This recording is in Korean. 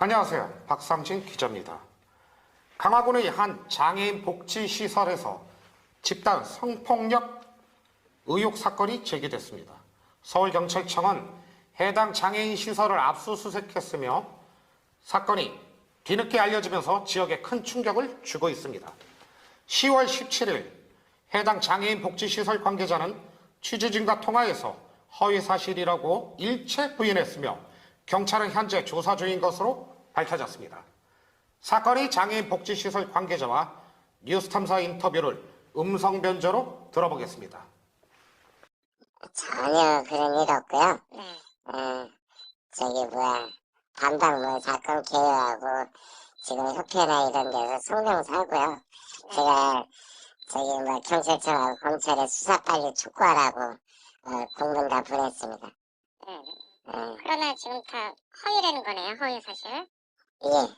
안녕하세요. 박상진 기자입니다. 강화군의 한 장애인 복지시설에서 집단 성폭력 의혹 사건이 제기됐습니다. 서울경찰청은 해당 장애인 시설을 압수수색했으며 사건이 뒤늦게 알려지면서 지역에 큰 충격을 주고 있습니다. 10월 17일 해당 장애인 복지시설 관계자는 취재진과 통화에서 허위 사실이라고 일체 부인했으며 경찰은 현재 조사 중인 것으로 밝혀졌습니다. 사건이 장애인 복지시설 관계자와 뉴스탐사 인터뷰를 음성 변조로 들어보겠습니다. 전혀 그런 일 없고요. 네. 어, 저기 뭐야 담당 뭐 사건 개요하고 지금 협회나 이런 데서 성명사고요. 제가 저기 뭐 경찰청하고 검찰에 수사 빨리 촉구하라고 어, 공문 다 보냈습니다. 네. 어, 그러면 지금 다 허위라는 거네요, 허위 사실. 예, 예.